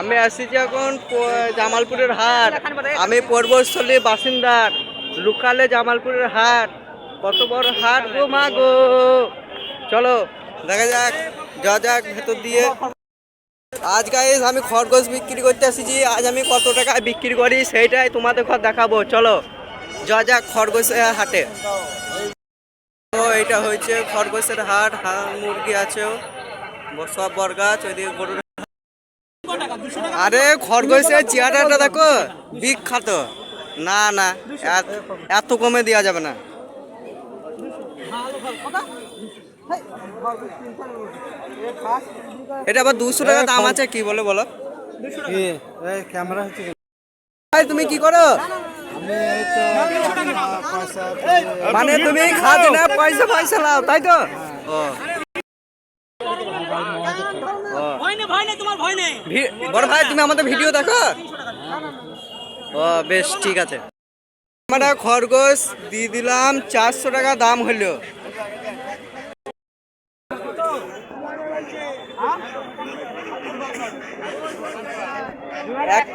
আমি আসছি এখন জামালপুরের হাট। আমি পূর্বস্থলীর বাসিন্দার, লোকালে জামালপুরের হাট। কত বড় হাট গো মা গো। চলো, দেখা যাক, যা যাক ভেতর দিয়ে। আজ গাইস আমি খরগোশ বিক্রি করতে এসেছি আজ আমি কত টাকায় বিক্রি করি সেইটাই তোমাদের ঘর দেখাবো। চলো, যা যাক খরগোশের হাটে। এটা হয়েছে খরগোশের হাট। হাঁস মুরগি আছে সব বরগাছ, ওইদিকে গরুর আরে খরগোশের চেয়ারটা দেখো বিখ্যাত না না, এত- কমে দেওয়া যাবে না। এটা আবার দুশো টাকা দাম আছে, কি বলে বলো? তুমি কি করো? মানে তুমি খাদি না পয়সা পয়সা লাও, তাই তো? ও ও। ভি- বড় ভাই তুমি আমাদের ভিডিও দেখো? ও বেশ ঠিক আছে। আমরা খরগোশ দিয়ে দিলাম চারশো টাকা দাম হলো। এক